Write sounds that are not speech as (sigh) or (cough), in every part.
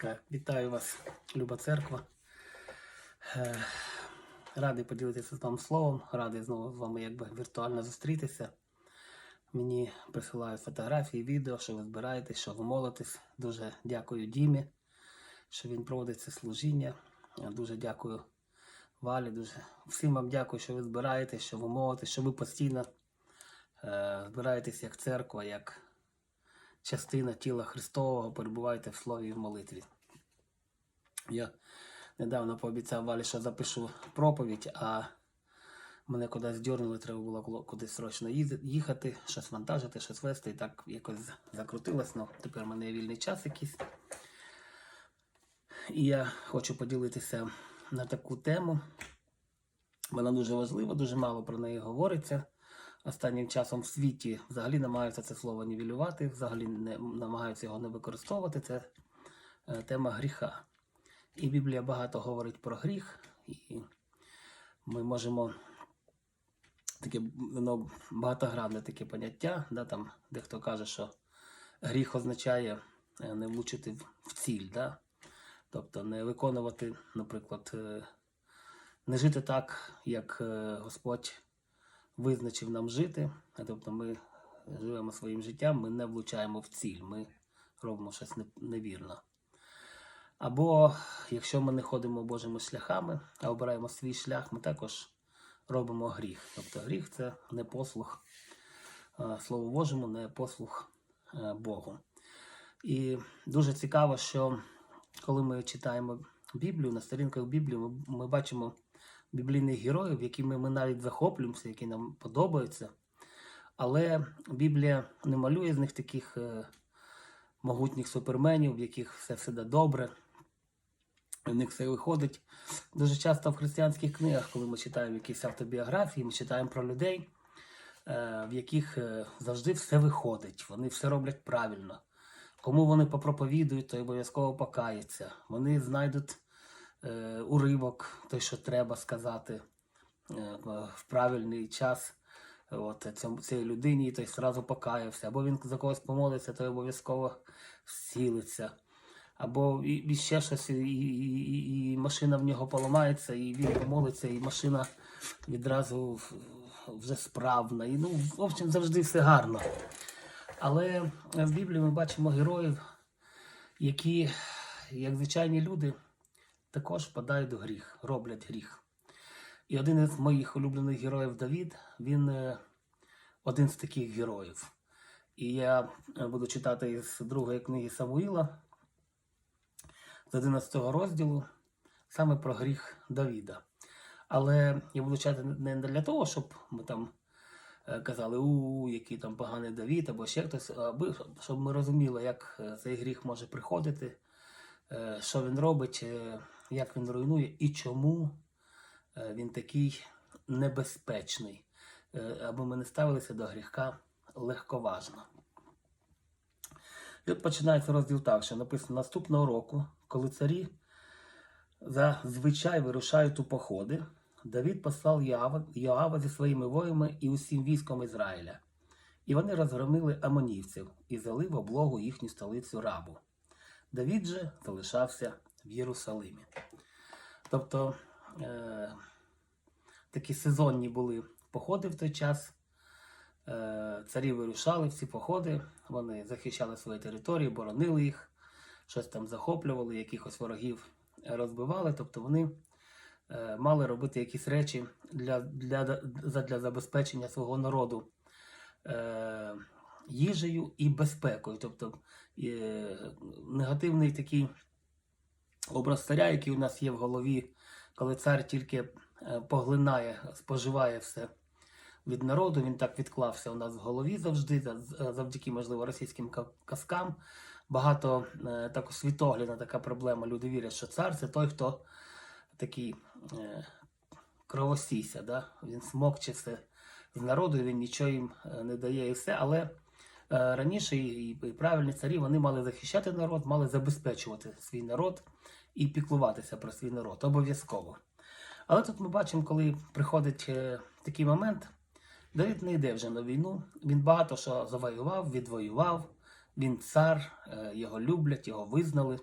Так, вітаю вас, Люба Церква. Е, Радий поділитися з вами словом, радий знову з вами якби віртуально зустрітися. Мені присилають фотографії, відео, що ви збираєтесь, що ви молитесь. Дуже дякую Дімі, що він проводить це служіння. Дуже дякую Валі, дуже всім вам дякую, що ви збираєтесь, що ви молитесь, що ви постійно е, збираєтесь як церква, як частина тіла Христового, перебуваєте в слові і в молитві. Я недавно пообіцяв Валі, що запишу проповідь, а мене кудись дьорнули, треба було кудись срочно їхати, щось вантажити, щось вести, і так якось закрутилось. Ну, тепер в мене є вільний час якийсь. І я хочу поділитися на таку тему. Вона дуже важлива, дуже мало про неї говориться. Останнім часом в світі взагалі намагаються це слово нівелювати, взагалі не намагаються його не використовувати. Це е, тема гріха. І Біблія багато говорить про гріх, і ми можемо таке воно багатогранне таке поняття, да, там дехто каже, що гріх означає е, не влучити в, ціль, да? тобто не виконувати, наприклад, е, не жити так, як Господь визначив нам жити. Тобто ми живемо своїм життям, ми не влучаємо в ціль, ми робимо щось не- невірно. Або якщо ми не ходимо Божими шляхами, а обираємо свій шлях, ми також робимо гріх. Тобто гріх це не послух е, Слову Божому, не послух е, Богу. І дуже цікаво, що коли ми читаємо Біблію, на сторінках Біблії ми бачимо біблійних героїв, якими ми навіть захоплюємося, які нам подобаються. Але Біблія не малює з них таких е, могутніх суперменів, в яких все всегда добре. У них все виходить. Дуже часто в християнських книгах, коли ми читаємо якісь автобіографії, ми читаємо про людей, е, в яких е, завжди все виходить, вони все роблять правильно. Кому вони попроповідують, той обов'язково покається. Вони знайдуть уривок, той, що треба сказати е, в- правильний час от, цій людині, той одразу покаявся. Або він за когось помолиться, той обов'язково зцілиться. Або і, і ще щось, і, і, і машина в нього поламається, і він помолиться, і машина відразу вже справна. І, ну, в общем, завжди все гарно. Але в Біблії ми бачимо героїв, які, як звичайні люди, також впадають у гріх, роблять гріх. І один із моїх улюблених героїв Давід, він е, один з таких героїв. І я е, буду читати із другої книги Самуїла, з 11 розділу, саме про гріх Давіда. Але я буду читати не для того, щоб ми там е, казали, у, який там поганий Давід, або ще хтось, аби щоб ми розуміли, як цей гріх може приходити, що він робить, як він руйнує і чому е, він такий небезпечний, е, аби ми не ставилися до гріха легковажно. І от починається розділ так, що написано наступного року, коли царі зазвичай вирушають у походи, Давід послав Йоава, Йоава зі своїми воїнами і усім військом Ізраїля. І вони розгромили амонівців і взяли в облогу їхню столицю рабу. Давід же залишався в Єрусалимі. Тобто е- такі сезонні були походи в той час. Е, царі вирушали в ці походи, вони захищали свої території, боронили їх, щось там захоплювали, якихось ворогів розбивали. Тобто вони е, мали робити якісь речі для, для, для, забезпечення свого народу е, їжею і безпекою. Тобто е, негативний такий образ царя, який у нас є в голові, коли цар тільки е, поглинає, споживає все від народу. Він так відклався у нас в голові завжди, завдяки, можливо, російським казкам. Багато е, так світоглядна така проблема. Люди вірять, що цар це той, хто такий е, кровосіся. Да? Він смокче все з народу, він нічого їм не дає і все. Але раніше і правильні царі вони мали захищати народ, мали забезпечувати свій народ і піклуватися про свій народ обов'язково. Але тут ми бачимо, коли приходить е, такий момент, Давид не йде вже на війну. Він багато що завоював, відвоював. Він цар, е, його люблять, його визнали.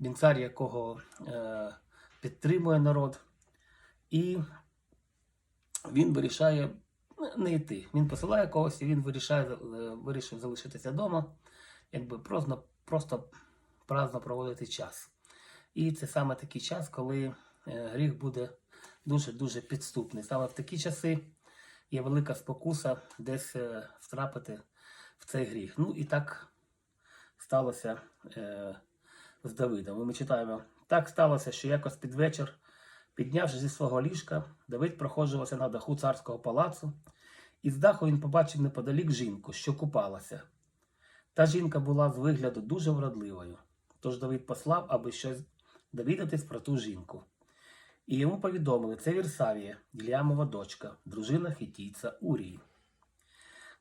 він цар, якого е, підтримує народ, і він вирішає не йти. Він посилає когось, і він вирішає, вирішив залишитися вдома, якби просто, просто праздно проводити час. І це саме такий час, коли е, гріх буде дуже-дуже підступний. Саме в такі часи є велика спокуса десь е, втрапити в цей гріх. Ну і так сталося е, з Давидом. Ми читаємо: так сталося, що якось під вечір, піднявши зі свого ліжка, Давид проходжувався на даху царського палацу, і з даху він побачив неподалік жінку, що купалася. Та жінка була з вигляду дуже вродливою. Тож Давид послав, аби щось довідатись про ту жінку. І йому повідомили, це Вірсавія, Ілямова дочка, дружина хітійця Урії.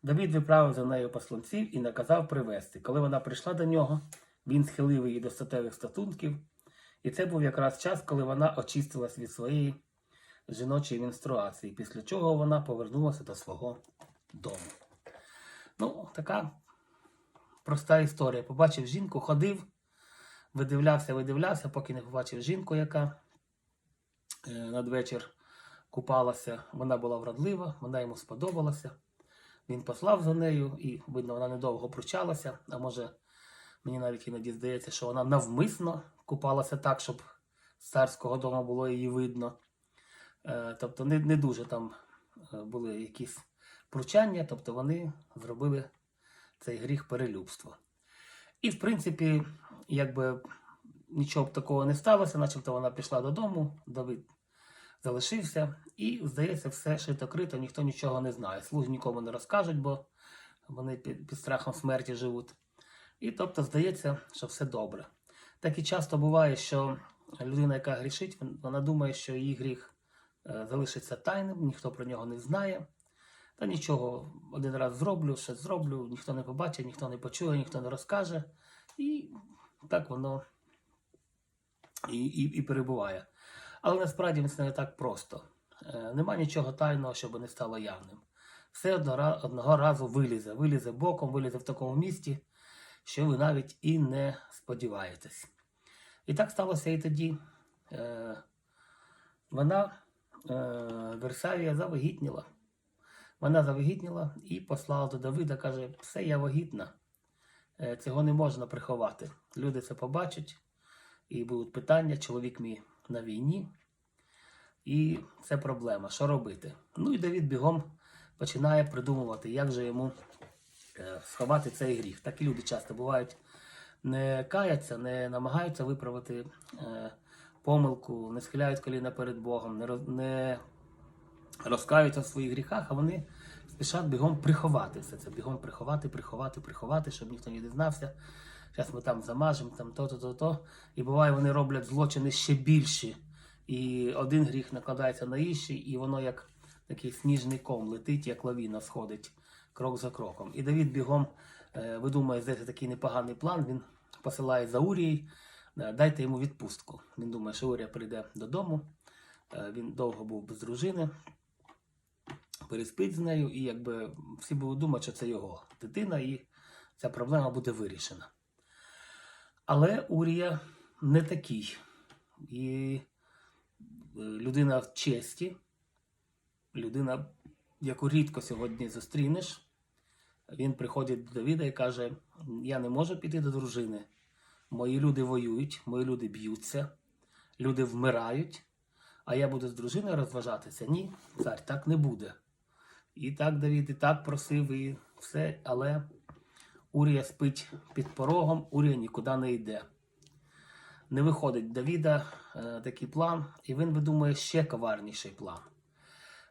Давид відправив за нею посланців і наказав привезти. Коли вона прийшла до нього, він схилив її до статевих статунків, і це був якраз час, коли вона очистилась від своєї жіночої менструації, після чого вона повернулася до свого дому. Ну, така проста історія. Побачив жінку, ходив, видивлявся, видивлявся, поки не побачив жінку, яка е, надвечір купалася. Вона була вродлива, вона йому сподобалася. Він послав за нею, і, видно, вона недовго пручалася, а може, мені навіть іноді здається, що вона навмисно купалася так, щоб з царського дому було її видно. Е, Тобто не, не дуже там е, були якісь пручання, тобто вони зробили цей гріх перелюбства. І, в принципі, якби нічого б такого не сталося, начебто вона пішла додому, Давид залишився, і, здається, все шито-крито, ніхто нічого не знає. Слуги нікому не розкажуть, бо вони під, під страхом смерті живуть. І тобто здається, що все добре. Так і часто буває, що людина, яка грішить, вона думає, що її гріх е, залишиться тайним, ніхто про нього не знає. Та нічого, один раз зроблю, ще зроблю, ніхто не побачить, ніхто не почує, ніхто не розкаже. І так воно і, і, і перебуває. Але насправді це не так просто. Е, нема нічого тайного, щоб не стало явним. Все одного, одного разу вилізе, вилізе боком, вилізе в такому місті, що ви навіть і не сподіваєтесь. І так сталося і тоді. Е, вона, е, Версавія, завагітніла. Вона завагітніла і послала до Давида, каже: все, я вагітна. Е, Цього не можна приховати. Люди це побачать, і будуть питання, чоловік мій на війні. І це проблема. Що робити? Ну і Давід бігом починає придумувати, як же йому е, сховати цей гріх. Такі люди часто бувають, не каяться, не намагаються виправити е, помилку, не схиляють коліна перед Богом, не, розкаються в своїх гріхах, а вони спішать бігом приховати все це. Бігом приховати, приховати, приховати, щоб ніхто не дізнався. Зараз ми там замажемо, там то-то, то-то. І буває, вони роблять злочини ще більші. І один гріх накладається на інший, і воно як такий сніжний ком летить, як лавіна сходить крок за кроком. І Давід бігом е, видумує здається, такий непоганий план. Він посилає за Урією, е, дайте йому відпустку. Він думає, що Урія прийде додому. Е, Він довго був без дружини, переспить з нею, і якби всі будуть думати, що це його дитина, і ця проблема буде вирішена. Але Урія не такий. І е, людина в честі, людина, яку рідко сьогодні зустрінеш, він приходить до Давіда і каже: Я не можу піти до дружини. Мої люди воюють, мої люди б'ються, люди вмирають, а я буду з дружиною розважатися. Ні, цар, так не буде. І так Давід і так просив, і все, але Урія спить під порогом, Урія нікуди не йде. Не виходить Давіда е, такий план, і він видумує ще коварніший план.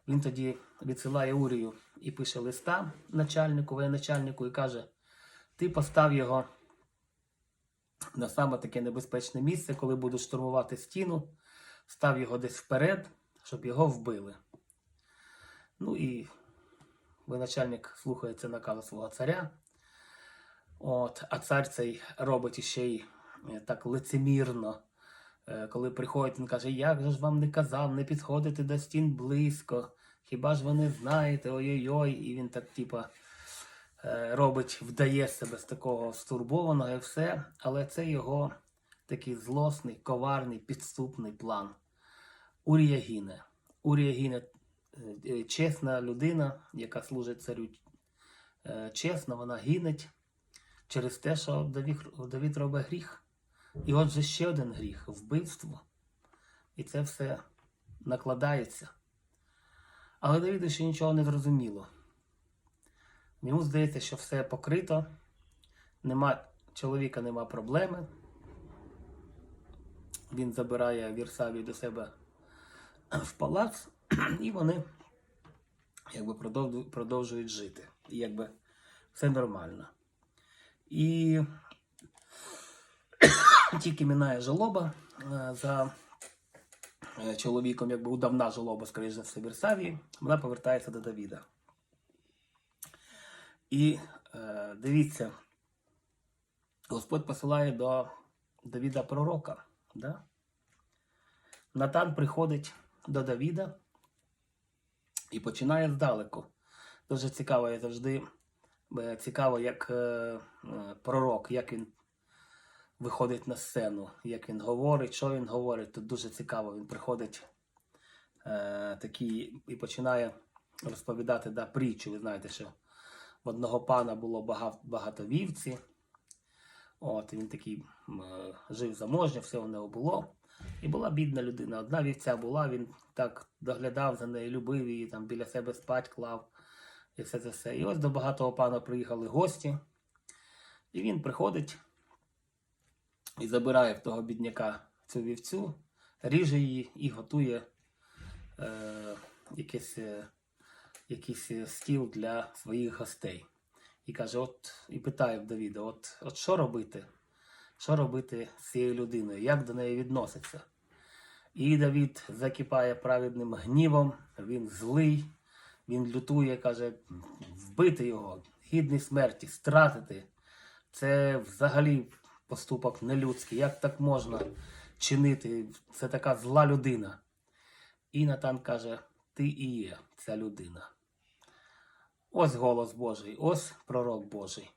Він тоді відсилає Урію і пише листа начальнику, воєначальнику, і каже: Ти постав його на саме таке небезпечне місце, коли будуть штурмувати стіну, став його десь вперед, щоб його вбили. Ну і воєначальник слухається наказу свого царя. От, а цар цей робить іще й е, так лицемірно. Е, Коли приходить, він каже, як же ж вам не казав, не підходити до стін близько. Хіба ж ви не знаєте, ой-ой-ой, і він так, типа, е, робить, вдає себе з такого стурбованого і все, але це його такий злосний, коварний, підступний план. Урія гине. Е, е, чесна людина, яка служить царю е, чесно, вона гинеть через те, що Давід робить гріх. І отже ще один гріх вбивство. І це все накладається. Але Давіду ще нічого не зрозуміло. Йому здається, що все покрито, нема, чоловіка нема проблеми. Він забирає Вірсавію до себе в палац, і вони якби продовжують жити. І якби все нормально. І (coughs) тільки минає жалоба е, за е, чоловіком, якби удавна жалоба, скоріш за все, Вірсавії, вона повертається до Давіда. І е, дивіться, Господь посилає до Давіда пророка. Да? Натан приходить до Давіда і починає здалеку. Дуже цікаво, я завжди цікаво, як е, е, пророк, як він виходить на сцену, як він говорить, що він говорить. Тут дуже цікаво. Він приходить е, такий і починає розповідати да, притчу. Ви знаєте, що в одного пана було багато, багато вівці. От, він такий е, жив заможньо, все у нього було. І була бідна людина. Одна вівця була, він так доглядав за нею, любив її, там біля себе спать клав і все це все. І ось до багатого пана приїхали гості. І він приходить і забирає в того бідняка цю вівцю, ріже її і готує е, якийсь, е, якийсь е, стіл для своїх гостей. І каже: от, і питає в Давіда: от, от що робити? Що робити з цією людиною? Як до неї відноситься? І Давід закипає праведним гнівом, він злий, він лютує, каже, вбити його, гідний смерті, стратити. Це взагалі поступок нелюдський. Як так можна чинити? Це така зла людина. І Натан каже: Ти і є ця людина. Ось голос Божий, ось пророк Божий.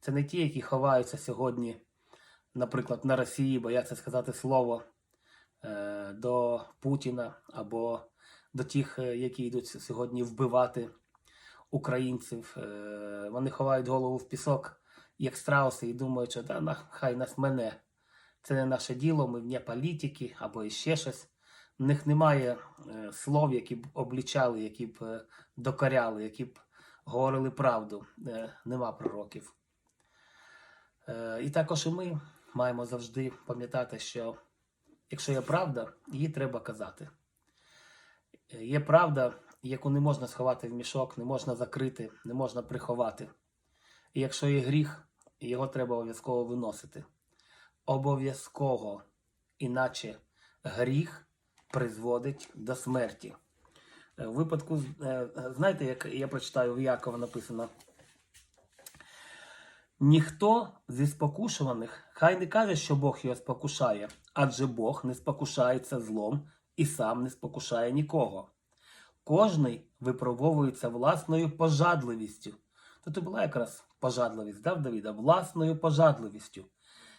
Це не ті, які ховаються сьогодні, наприклад, на Росії, бояться сказати слово е, до Путіна або до тих, е, які йдуть сьогодні вбивати українців. Е, вони ховають голову в пісок, як страуси, і думають, що на, хай нас мене. Це не наше діло, ми вне політики або іще щось. В них немає слов, які б облічали, які б докоряли, які б говорили правду. Нема пророків. І також і ми маємо завжди пам'ятати, що якщо є правда, її треба казати. Є правда, яку не можна сховати в мішок, не можна закрити, не можна приховати. І якщо є гріх, його треба обов'язково виносити. Обов'язково, іначе гріх призводить до смерті. Е, В випадку, е, е, знаєте, як я прочитаю в Якова написано. Ніхто зі спокушуваних хай не каже, що Бог його спокушає, адже Бог не спокушається злом і сам не спокушає нікого. Кожний випробовується власною пожадливістю. Тут і була якраз пожадливість, да, Давіда? Власною пожадливістю,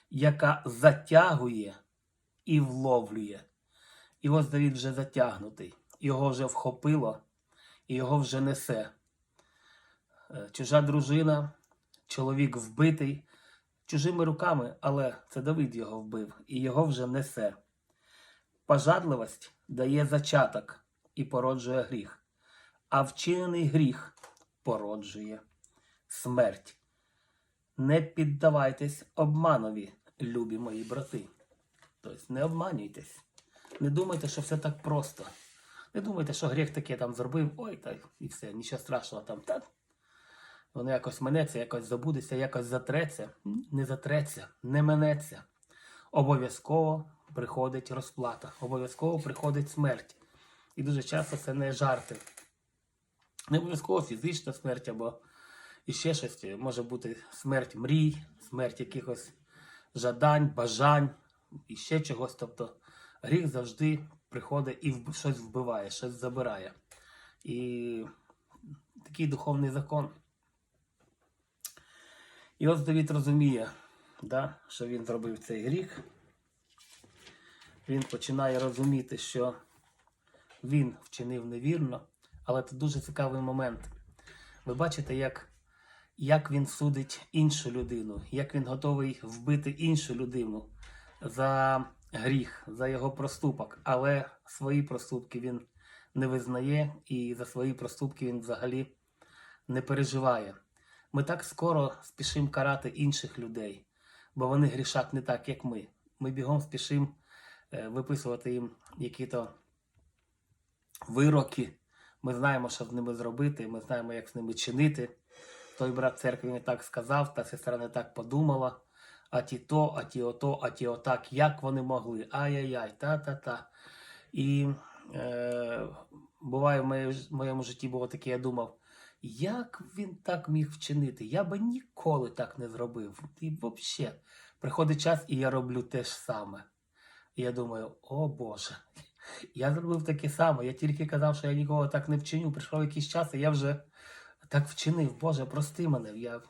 яка затягує і вловлює. І ось Давід вже затягнутий, його вже вхопило, і його вже несе. Е, Чужа дружина, чоловік вбитий чужими руками, але це Давид його вбив, і його вже несе. Пожадливість дає зачаток і породжує гріх, а вчинений гріх породжує смерть. Не піддавайтесь обманові, любі мої брати. Тобто не обманюйтесь. Не думайте, що все так просто. Не думайте, що гріх таке там зробив, ой, та і все, нічого страшного там. Та, воно якось минеться, якось забудеться, якось затреться. Не затреться, не минеться. Обов'язково приходить розплата, обов'язково приходить смерть. І дуже часто це не жарти. Не обов'язково фізична смерть або іще щось. Може бути смерть мрій, смерть якихось жадань, бажань і ще чогось. Тобто гріх завжди приходить і щось вбиває, щось забирає. І такий духовний закон. І ось Давід розуміє, да, що він зробив цей гріх, він починає розуміти, що він вчинив невірно, але це дуже цікавий момент. Ви бачите, як, як він судить іншу людину, як він готовий вбити іншу людину за гріх, за його проступок, але свої проступки він не визнає і за свої проступки він взагалі не переживає. Ми так скоро спішимо карати інших людей, бо вони грішать не так, як ми. Ми бігом спішимо е, виписувати їм які-то вироки. Ми знаємо, що з ними зробити, ми знаємо, як з ними чинити. Той брат церкви не так сказав, та сестра не так подумала. А ті то, а ті ото, а ті отак, як вони могли. Ай-яй-яй, та-та-та. І е, буває в моєму житті було таке, я думав, як він так міг вчинити? Я би ніколи так не зробив. І взагалі, приходить час, і я роблю те ж саме. І я думаю, о Боже, (laughs) я зробив таке саме. Я тільки казав, що я ніколи так не вчиню. Прийшов якийсь час, і я вже так вчинив. Боже, прости мене. Я...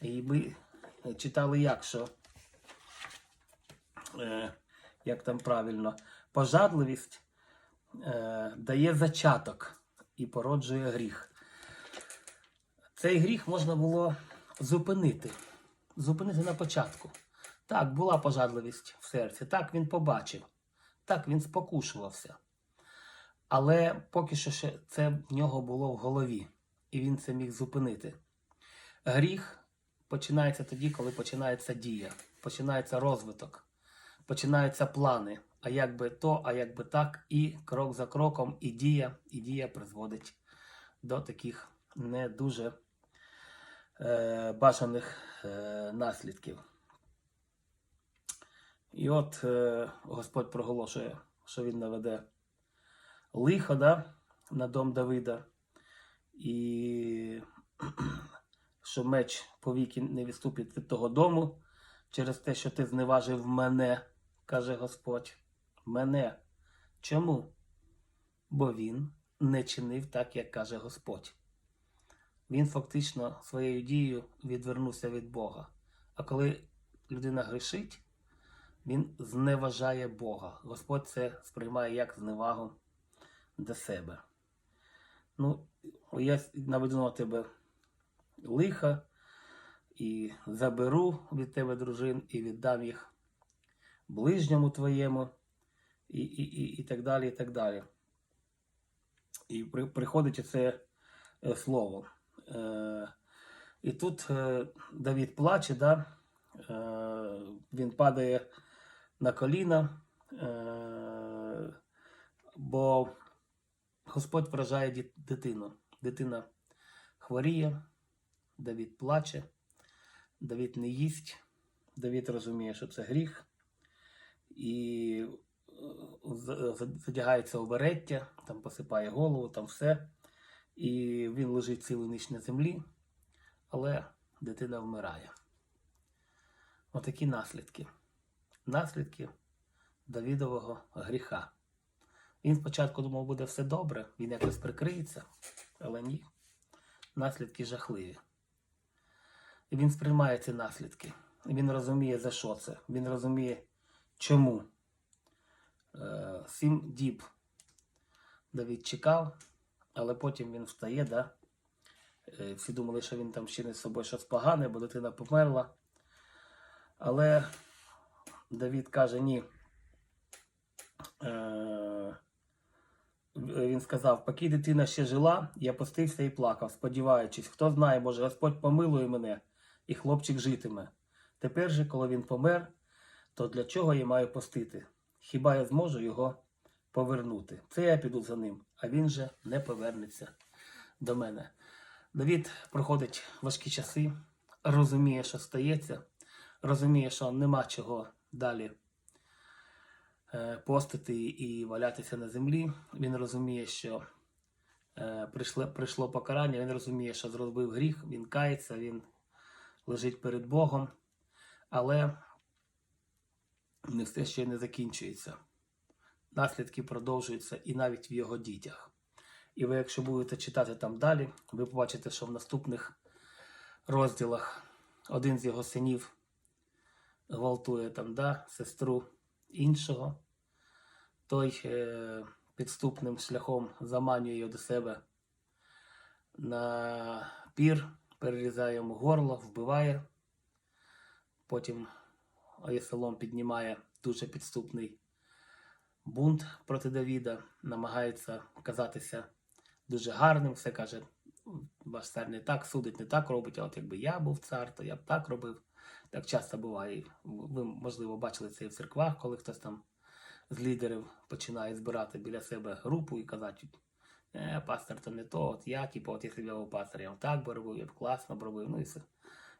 І ми читали як, що е, як там правильно, пожадливість е, дає зачаток і породжує гріх. Цей гріх можна було зупинити. Зупинити на початку. Так, була пожадливість в серці, так він побачив, так він спокушувався. Але поки що це в нього було в голові, і він це міг зупинити. Гріх починається тоді, коли починається дія, починається розвиток, починаються плани. А як би то, а як би так, і крок за кроком, і дія, і дія призводить до таких не дуже е, бажаних е, наслідків. І от е, Господь проголошує, що він наведе лихо да, на дом Давида, і (clears throat) що меч повіки не відступить від того дому через те, що ти зневажив мене, каже Господь. Мене. Чому? Бо він не чинив так, як каже Господь. Він фактично своєю дією відвернувся від Бога. А коли людина грішить, він зневажає Бога. Господь це сприймає як зневагу до себе. Ну, я наведу на тебе лиха і заберу від тебе дружин і віддам їх ближньому твоєму, і, і, і, і так далі, і так далі. І при, приходить це е, слово. Е, і тут е, Давід плаче, да? е, він падає на коліна, е, бо Господь вражає дитину. Дитина хворіє, Давід плаче, Давід не їсть, Давід розуміє, що це гріх, і задягається у береття, там посипає голову, там все. І він лежить цілу ніч на землі, але дитина вмирає. Отакі наслідки. Наслідки Давідового гріха. Він спочатку думав, буде все добре, він якось прикриється, але ні. Наслідки жахливі. І він сприймає ці наслідки. Він розуміє, за що це. Він розуміє, чому. Е, Сім діб Давід чекав, але потім він встає, да? Е, Всі думали, що він там чинить з собою щось погане, бо дитина померла. Але Давід каже, ні. Е, Він сказав, поки дитина ще жила, я постився і плакав, сподіваючись, хто знає, може, Господь помилує мене, і хлопчик житиме. Тепер же, коли він помер, то для чого я маю постити? Хіба я зможу його повернути? Це я піду за ним, а він же не повернеться до мене. Давід проходить важкі часи, розуміє, що стається, розуміє, що нема чого далі е, постити і валятися на землі. Він розуміє, що е, прийшло, покарання, він розуміє, що зробив гріх, він кається, він лежить перед Богом, але не все ще не закінчується. Наслідки продовжуються і навіть в його дітях. І ви, якщо будете читати там далі, ви побачите, що в наступних розділах один з його синів гвалтує там, да, сестру іншого. Той е, підступним шляхом заманює його до себе на пір, перерізає йому горло, вбиває. Потім Авесолом піднімає дуже підступний бунт проти Давіда, намагається казатися дуже гарним, все каже, «Ну, ваш цар не так судить, не так робить, а от якби я був цар, то я б так робив. Так часто буває. Ви, можливо, бачили це і в церквах, коли хтось там з лідерів починає збирати біля себе групу і казати, е, пастор то не то, от я, типу, от якщо б я був пастор, я б так би робив, я б класно б робив. Ну і все.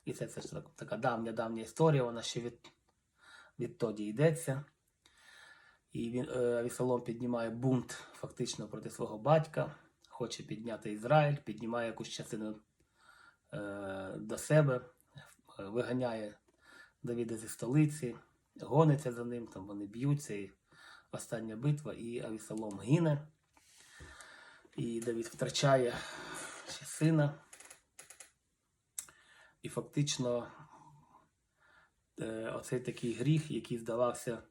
І це, це ж так- така давня давня історія, вона ще від, відтоді йдеться. І він е, Авісалом піднімає бунт фактично проти свого батька, хоче підняти Ізраїль, піднімає якусь частину е, до себе, е, виганяє Давіда зі столиці, гониться за ним, там вони б'ються. І остання битва, і Авісалом гине. І Давід втрачає ще сина. І фактично е, оцей такий гріх, який здавався,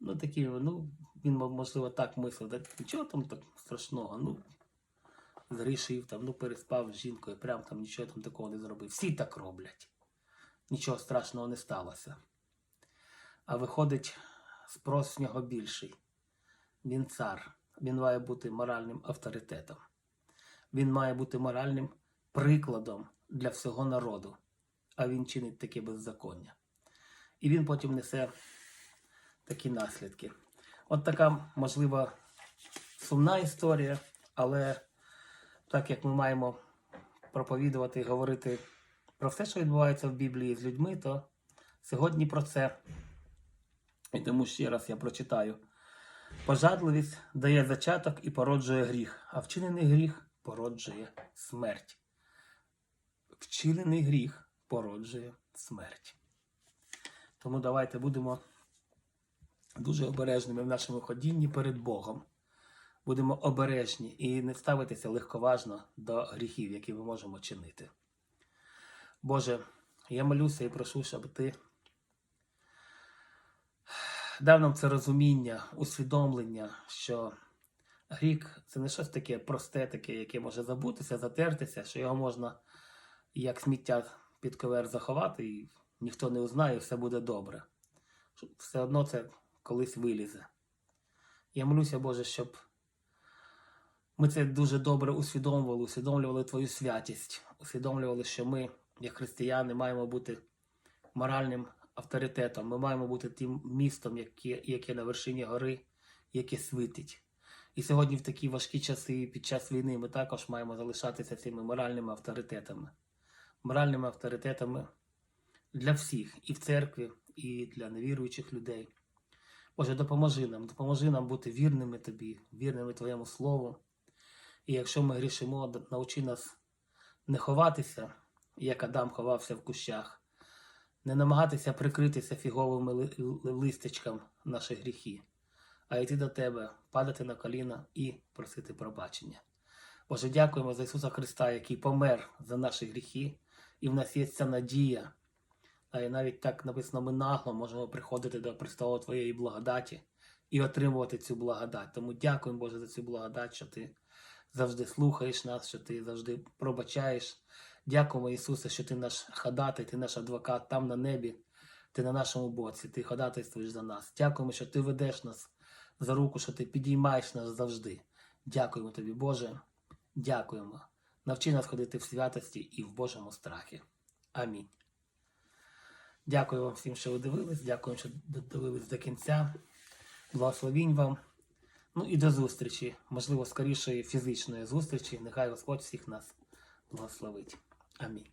ну такий, ну, він, можливо, так мислив, да, нічого там так страшного, ну, згрішив, там, ну, переспав з жінкою, прям там нічого там такого не зробив. Всі так роблять. Нічого страшного не сталося. А виходить, спрос з нього більший. Він цар. Він має бути моральним авторитетом. Він має бути моральним прикладом для всього народу. А він чинить таке беззаконня. І він потім несе такі наслідки. От така, можливо, сумна історія, але так як ми маємо проповідувати і говорити про все, що відбувається в Біблії з людьми, то сьогодні про це. І тому ще раз я прочитаю. Пожадливість дає зачаток і породжує гріх, а вчинений гріх породжує смерть. Вчинений гріх породжує смерть. Тому давайте будемо дуже обережними в нашому ходінні перед Богом. Будемо обережні і не ставитися легковажно до гріхів, які ми можемо чинити. Боже, я молюся і прошу, щоб ти дав нам це розуміння, усвідомлення, що гріх це не щось таке просте, таке, яке може забутися, затертися, що його можна як сміття під ковер заховати, і ніхто не узнає, все буде добре. Все одно це колись вилізе. Я молюся, Боже, щоб ми це дуже добре усвідомлювали, усвідомлювали Твою святість, усвідомлювали, що ми, як християни, маємо бути моральним авторитетом. Ми маємо бути тим містом, яке, яке на вершині гори, яке світить. І сьогодні, в такі важкі часи під час війни, ми також маємо залишатися цими моральними авторитетами. Моральними авторитетами для всіх, і в церкві, і для невіруючих людей. Боже, допоможи нам, допоможи нам бути вірними Тобі, вірними Твоєму Слову. І якщо ми грішимо, навчи нас не ховатися, як Адам ховався в кущах, не намагатися прикритися фіговими ли- ли- наші гріхи, а йти до Тебе, падати на коліна і просити пробачення. Боже, дякуємо за Ісуса Христа, який помер за наші гріхи, і в нас є ця надія. І навіть так написано, ми нагло можемо приходити до престолу Твоєї благодаті і отримувати цю благодать. Тому дякуємо, Боже, за цю благодать, що Ти завжди слухаєш нас, що Ти завжди пробачаєш. Дякуємо, Ісусе, що Ти наш ходатай, Ти наш адвокат там на небі, Ти на нашому боці, Ти ходатайствуєш за нас. Дякуємо, що Ти ведеш нас за руку, що Ти підіймаєш нас завжди. Дякуємо Тобі, Боже. Дякуємо. Навчи нас ходити в святості і в Божому страхі. Амінь. Дякую вам всім, що ви дивились. Дякую, що додивились до кінця. Благословінь вам. Ну і до зустрічі. Можливо, скорішої фізичної зустрічі. Нехай Господь всіх нас благословить. Амінь.